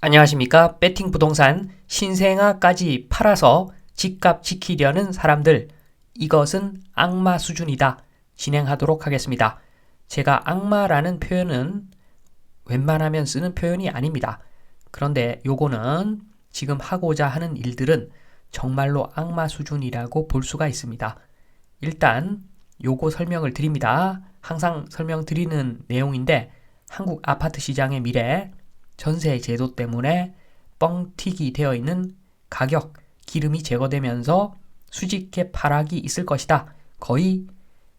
안녕하십니까. 배팅 부동산 신생아까지 팔아서 집값 지키려는 사람들. 이것은 악마 수준이다. 진행하도록 하겠습니다. 제가 악마라는 표현은 웬만하면 쓰는 표현이 아닙니다. 그런데 요거는 지금 하고자 하는 일들은 정말로 악마 수준이라고 볼 수가 있습니다. 일단 요거 설명을 드립니다. 항상 설명드리는 내용인데 한국 아파트 시장의 미래 전세 제도 때문에 뻥튀기 되어 있는 가격, 기름이 제거되면서 수직계 파락이 있을 것이다. 거의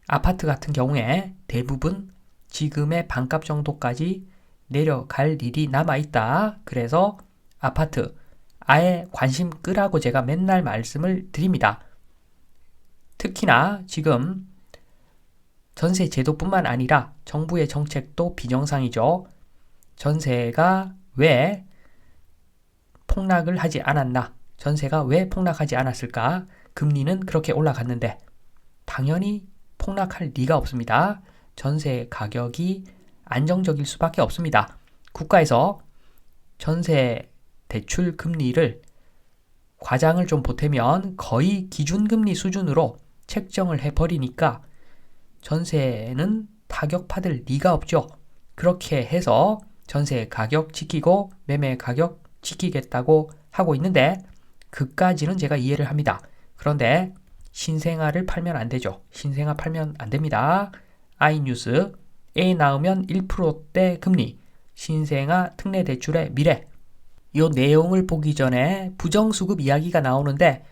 아파트 같은 경우에 대부분 지금의 반값 정도까지 내려갈 일이 남아 있다. 그래서 아파트 아예 관심 끄라고 제가 맨날 말씀을 드립니다. 특히나 지금 전세 제도뿐만 아니라 정부의 정책도 비정상이죠. 전세가 왜 폭락을 하지 않았나? 전세가 왜 폭락하지 않았을까? 금리는 그렇게 올라갔는데 당연히 폭락할 리가 없습니다. 전세 가격이 안정적일 수밖에 없습니다. 국가에서 전세 대출 금리를 과장을 좀 보태면 거의 기준금리 수준으로 책정을 해버리니까 전세는 타격받을 리가 없죠. 그렇게 해서 전세 가격 지키고 매매 가격 지키겠다고 하고 있는데 그까지는 제가 이해를 합니다. 그런데 신생아를 팔면 안 되죠. 신생아 팔면 안 됩니다. 아이뉴스 A 나오면 1%대 금리 신생아 특례 대출의 미래 이 내용을 보기 전에 부정수급 이야기가 나오는데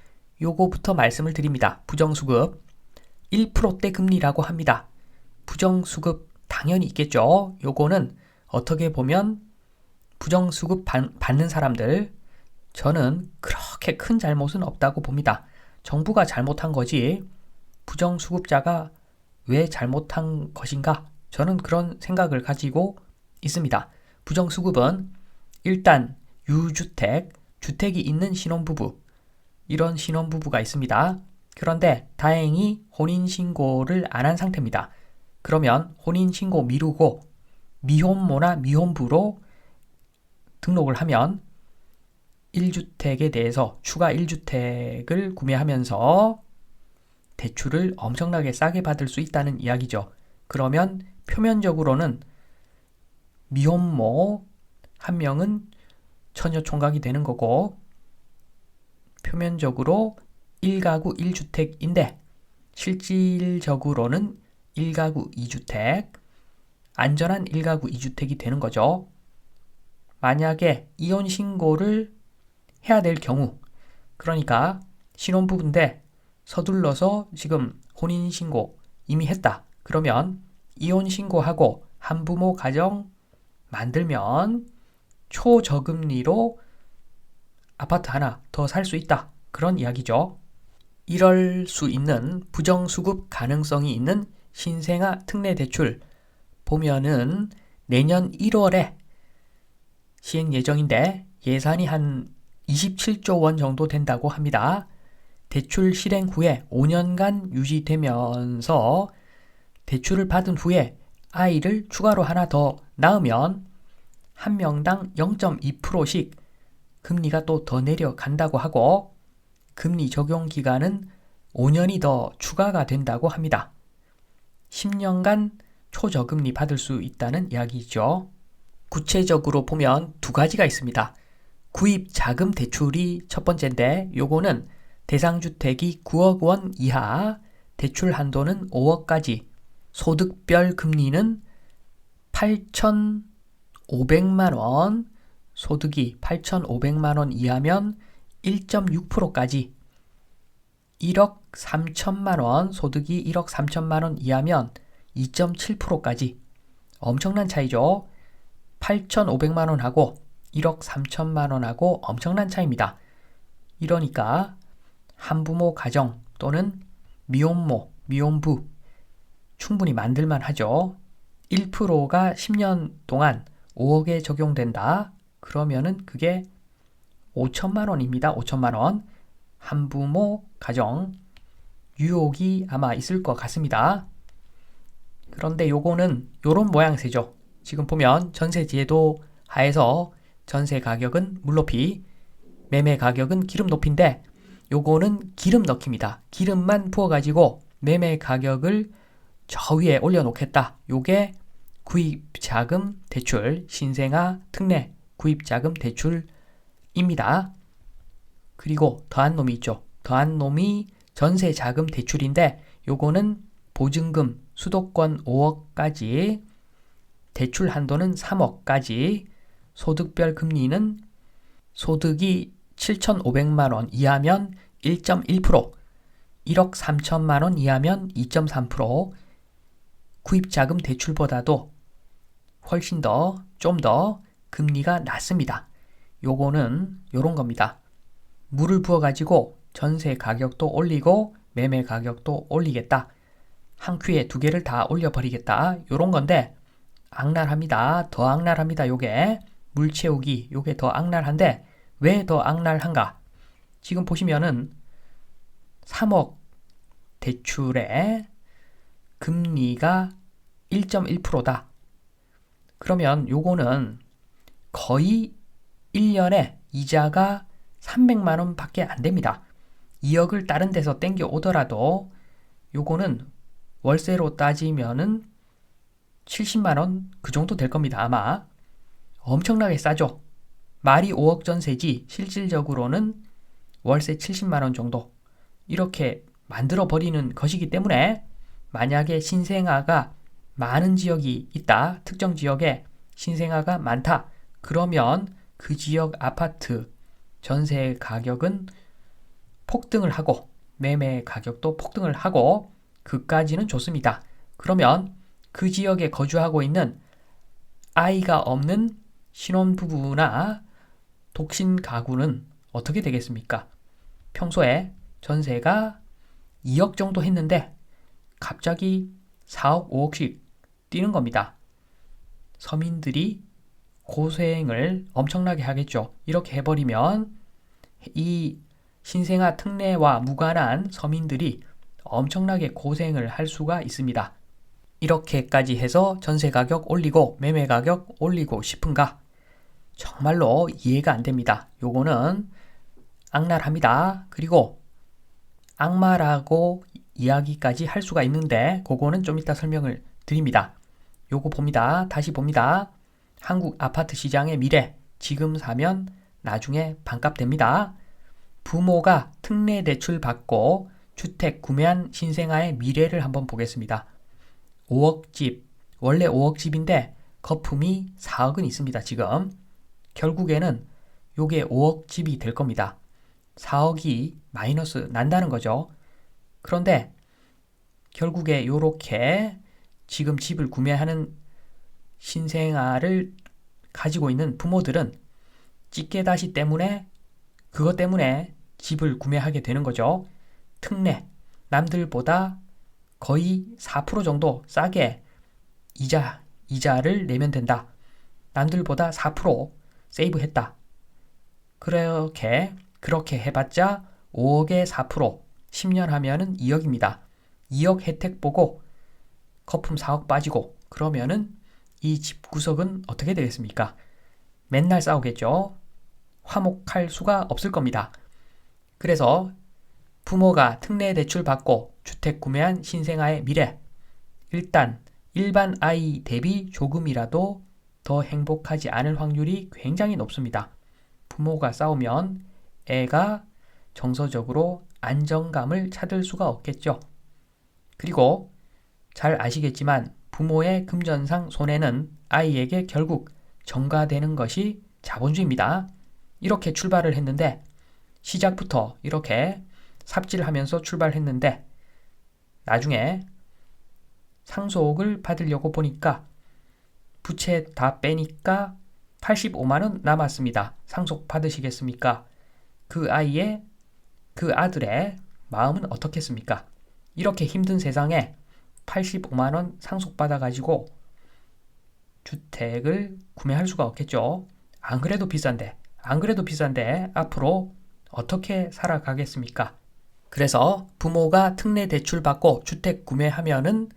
요거부터 말씀을 드립니다. 부정수급 1%대 금리라고 합니다. 부정수급 당연히 있겠죠. 요거는 어떻게 보면 부정수급 받는 사람들 저는 그렇게 큰 잘못은 없다고 봅니다. 정부가 잘못한 거지 부정수급자가 왜 잘못한 것인가? 저는 그런 생각을 가지고 있습니다. 부정수급은 일단 유주택, 주택이 있는 신혼부부, 이런 신혼부부가 있습니다. 그런데 다행히 혼인신고를 안 한 상태입니다. 그러면 혼인신고 미루고 미혼모나 미혼부로 등록을 하면 1주택에 대해서 추가 1주택을 구매하면서 대출을 엄청나게 싸게 받을 수 있다는 이야기죠. 그러면 표면적으로는 미혼모 한 명은 처녀 총각이 되는 거고 표면적으로 1가구 1주택인데 실질적으로는 1가구 2주택 안전한 1가구 2주택이 되는 거죠. 만약에 이혼 신고를 해야 될 경우 그러니까 신혼부부인데 서둘러서 지금 혼인 신고 이미 했다. 그러면 이혼 신고하고 한부모 가정 만들면 초저금리로 아파트 하나 더 살 수 있다. 그런 이야기죠. 이럴 수 있는 부정수급 가능성이 있는 신생아 특례 대출 보면은 내년 1월에 시행 예정인데 예산이 한 27조 원 정도 된다고 합니다. 대출 실행 후에 5년간 유지되면서 대출을 받은 후에 아이를 추가로 하나 더 낳으면 한 명당 0.2%씩 금리가 또 더 내려간다고 하고 금리 적용 기간은 5년이 더 추가가 된다고 합니다. 10년간 초저금리 받을 수 있다는 이야기죠. 구체적으로 보면 두 가지가 있습니다. 구입 자금 대출이 첫 번째인데 요거는 대상 주택이 9억 원 이하 대출 한도는 5억까지 소득별 금리는 8,500만 원 소득이 8,500만 원 이하면 1.6%까지 1억 3천만 원 소득이 1억 3천만 원 이하면 2.7%까지 엄청난 차이죠. 8,500만 원하고 1억 3천만 원하고 엄청난 차이입니다. 이러니까 한부모 가정 또는 미혼모, 미혼부 충분히 만들만 하죠. 1%가 10년 동안 5억에 적용된다. 그러면은 그게 5천만 원입니다. 5천만 원. 한부모 가정 유혹이 아마 있을 것 같습니다. 그런데 요거는 요런 모양새죠. 지금 보면 전세 제도 하에서 전세 가격은 물높이, 매매 가격은 기름 높이인데 요거는 기름 넣기입니다. 기름만 부어가지고 매매 가격을 저 위에 올려놓겠다. 요게 구입자금 대출, 신생아 특례 구입자금 대출입니다. 그리고 더한 놈이 있죠. 더한 놈이 전세 자금 대출인데 요거는 보증금 수도권 5억까지 대출 한도는 3억까지 소득별 금리는 소득이 7,500만 원 이하면 1.1%, 1억 3천만 원 이하면 2.3%, 구입자금 대출보다도 훨씬 더, 좀 더 금리가 낮습니다. 요거는 요런 겁니다. 물을 부어가지고 전세 가격도 올리고 매매 가격도 올리겠다. 한 큐에 두 개를 다 올려버리겠다. 요런 건데, 악랄합니다. 더 악랄합니다. 요게. 물 채우기. 요게 더 악랄한데, 왜 더 악랄한가? 지금 보시면은 3억 대출에 금리가 1.1%다. 그러면 요거는 거의 1년에 이자가 300만 원 밖에 안 됩니다. 2억을 다른 데서 땡겨 오더라도 요거는 월세로 따지면은 70만 원 그 정도 될 겁니다. 아마 엄청나게 싸죠. 말이 5억 전세지 실질적으로는 월세 70만 원 정도 이렇게 만들어 버리는 것이기 때문에 만약에 신생아가 많은 지역이 있다. 특정 지역에 신생아가 많다. 그러면 그 지역 아파트 전세 가격은 폭등을 하고 매매 가격도 폭등을 하고 그까지는 좋습니다. 그러면 그 지역에 거주하고 있는 아이가 없는 신혼부부나 독신 가구는 어떻게 되겠습니까? 평소에 전세가 2억 정도 했는데 갑자기 4억, 5억씩 뛰는 겁니다. 서민들이 고생을 엄청나게 하겠죠. 이렇게 해버리면 이 신생아 특례와 무관한 서민들이 엄청나게 고생을 할 수가 있습니다. 이렇게까지 해서 전세 가격 올리고 매매 가격 올리고 싶은가? 정말로 이해가 안 됩니다. 요거는 악랄합니다. 그리고 악마라고 이야기까지 할 수가 있는데 그거는 좀 이따 설명을 드립니다. 요거 봅니다. 다시 봅니다. 한국 아파트 시장의 미래. 지금 사면 나중에 반값 됩니다. 부모가 특례 대출 받고 주택 구매한 신생아의 미래를 한번 보겠습니다. 5억 집, 원래 5억 집인데 거품이 4억은 있습니다. 지금 결국에는 요게 5억 집이 될 겁니다. 4억이 마이너스 난다는 거죠. 그런데 결국에 요렇게 지금 집을 구매하는 신생아를 가지고 있는 부모들은 찌개다시 때문에 그것 때문에 집을 구매하게 되는 거죠. 특례 남들보다 거의 4% 정도 싸게 이자 이자를 내면 된다. 남들보다 4% 세이브 했다. 그렇게 그렇게 해봤자 5억에 4% 10년 하면은 2억입니다. 2억 혜택 보고 거품 4억 빠지고 그러면은 이 집 구석은 어떻게 되겠습니까? 맨날 싸우겠죠. 화목할 수가 없을 겁니다. 그래서 부모가 특례 대출 받고 주택 구매한 신생아의 미래. 일단 일반 아이 대비 조금이라도 더 행복하지 않을 확률이 굉장히 높습니다. 부모가 싸우면 애가 정서적으로 안정감을 찾을 수가 없겠죠. 그리고 잘 아시겠지만 부모의 금전상 손해는 아이에게 결국 전가되는 것이 자본주의입니다. 이렇게 출발을 했는데 시작부터 이렇게 삽질하면서 출발했는데 나중에 상속을 받으려고 보니까 부채 다 빼니까 85만원 남았습니다. 상속 받으시겠습니까? 그 아이의, 그 아들의 마음은 어떻겠습니까? 이렇게 힘든 세상에 85만원 상속받아가지고 주택을 구매할 수가 없겠죠. 안 그래도 비싼데, 안 그래도 비싼데 앞으로 어떻게 살아가겠습니까? 그래서 부모가 특례 대출 받고 주택 구매하면은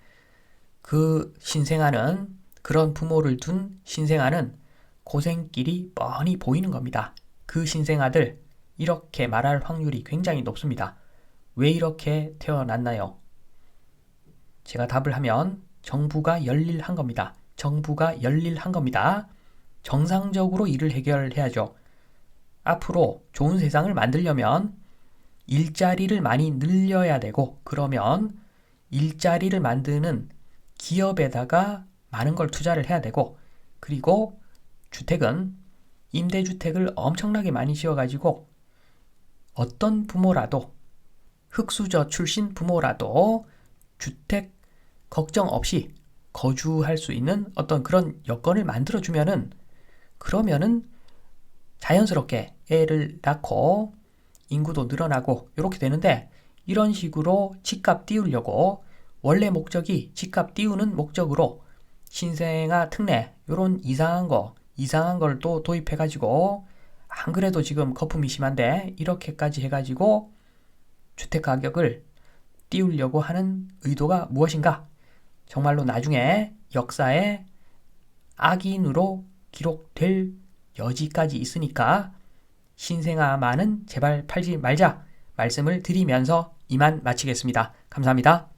그 신생아는 그런 부모를 둔 신생아는 고생길이 뻔히 보이는 겁니다. 그 신생아들 이렇게 말할 확률이 굉장히 높습니다. 왜 이렇게 태어났나요? 제가 답을 하면 정부가 열일한 겁니다. 정부가 열일한 겁니다. 정상적으로 일을 해결해야죠. 앞으로 좋은 세상을 만들려면 일자리를 많이 늘려야 되고 그러면 일자리를 만드는 기업에다가 많은 걸 투자를 해야 되고 그리고 주택은 임대주택을 엄청나게 많이 지어가지고 어떤 부모라도 흑수저 출신 부모라도 주택 걱정 없이 거주할 수 있는 어떤 그런 여건을 만들어주면은 그러면은 자연스럽게 애를 낳고 인구도 늘어나고 이렇게 되는데 이런 식으로 집값 띄우려고 원래 목적이 집값 띄우는 목적으로 신생아 특례 이런 이상한 거 이상한 걸 또 도입해 가지고 안 그래도 지금 거품이 심한데 이렇게까지 해 가지고 주택 가격을 띄우려고 하는 의도가 무엇인가? 정말로 나중에 역사에 악인으로 기록될 여지까지 있으니까 신생아만은 제발 팔지 말자 말씀을 드리면서 이만 마치겠습니다. 감사합니다.